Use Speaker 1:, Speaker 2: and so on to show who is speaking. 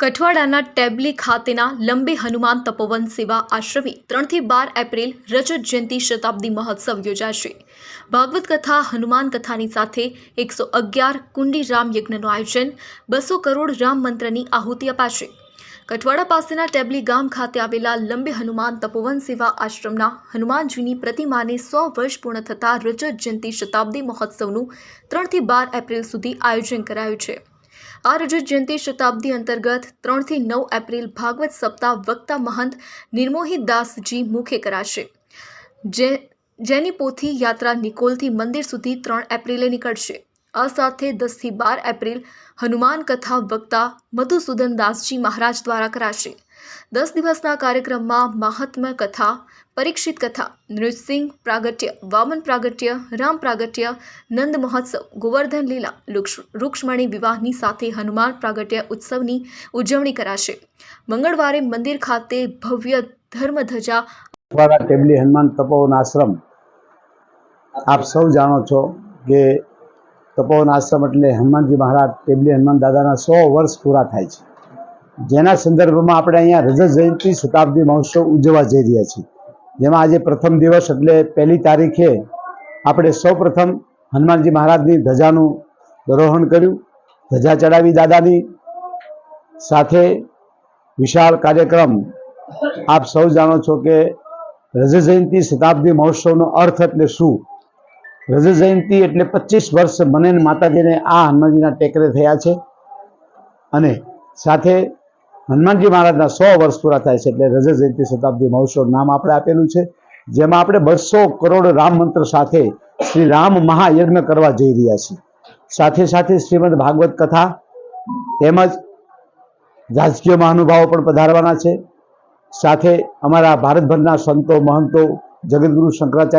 Speaker 1: કઠવાડાના ટેબલી ખાતેના લંબે હનુમાન તપોવન સેવા આશ્રમે ત્રણથી બાર એપ્રિલ રજત જયંતિ શતાબ્દી મહોત્સવ યોજાશે. ભાગવત કથા, હનુમાન કથાની સાથે એકસો અગિયાર કુંડી રામ યજ્ઞનું આયોજન, બસો કરોડ રામ મંત્રની આહુતિ અપાશે. કઠવાડા પાસેના ટેબલી ગામ ખાતે આવેલા લંબે હનુમાન તપોવન સેવા આશ્રમના હનુમાનજીની પ્રતિમાને સો વર્ષ પૂર્ણ થતાં રજત જયંતિ શતાબ્દી મહોત્સવનું ત્રણથી બાર એપ્રિલ સુધી આયોજન કરાયું છે. આ રજત જયંતિ શતાબ્દી અંતર્ગત ત્રણથી નવ એપ્રિલ ભાગવત સપ્તાહ વક્તા મહંત નિર્મોહી દાસજી મુખે કરાશે. જે, જેની પોથી યાત્રા નિકોલથી મંદિર સુધી ત્રણ એપ્રિલે નીકળશે. આ સાથે દસથી બાર એપ્રિલ હનુમાન કથા વક્તા મધુસૂદન દાસજી મહારાજ દ્વારા કરાશે. દસ દિવસના કાર્યક્રમમાં મહાત્મ્ય કથા, પરીક્ષિત કથા, નૃસિંહ પ્રાગટ્ય, વામન પ્રાગટ્ય, રામ પ્રાગટ્ય, નંદ મહોત્સવ, ગોવર્ધન લીલા રૂક્ષ્મણી વિવાહની સાથે હનુમાન પ્રાગટ્ય ઉત્સવની ઉજવણી કરાશે. મંગળવારે મંદિર ખાતે ભવ્ય ધર્મધજા
Speaker 2: વાળા ટેબલી હનુમાન તપોવન આશ્રમ. આપ સૌ જાણો છો કે તપોવન આશ્રમ એટલે હનુમાનજી મહારાજ ટેબલી હનુમાન દાદાના સો વર્ષ પૂરા થાય છે. જેના સંદર્ભમાં આપણે અહીંયા રજત જયંતિ શતાબ્દી મહોત્સવ ઉજવવા જઈ રહ્યા છીએ. જેમાં આજે પ્રથમ દિવસ એટલે પહેલી તારીખે આપણે સૌ હનુમાનજી મહારાજની ધજાનું રોહણ કર્યું. ધજા ચડાવી દાદાની સાથે વિશાળ કાર્યક્રમ. આપ સૌ જાણો છો કે રજત જયંતિ શતાબ્દી મહોત્સવનો અર્થ એટલે શું? રજત જયંતિ એટલે પચીસ વર્ષ મને માતાજીને આ હનુમાનજીના ટેકરે થયા છે. અને સાથે હનુમાનજી મહારાજના સો વર્ષ પૂરા થાય છે એટલે રજત જયંતિ શતાબ્દી મહોત્સવ નામ આપણે આપેલું છે, જેમાં આપણે બસો કરોડ રામ મંત્ર સાથે શ્રી રામ મહાયજ્ઞ કરવા જઈ રહ્યા છીએ. સાથે સાથે શ્રીમદ ભાગવત કથા તેમજ રાજકીય મહાનુભાવો પણ પધારવાના છે. સાથે અમારા ભારતભરના સંતો મહંતો જગદગુરુ શંકરાચાર્ય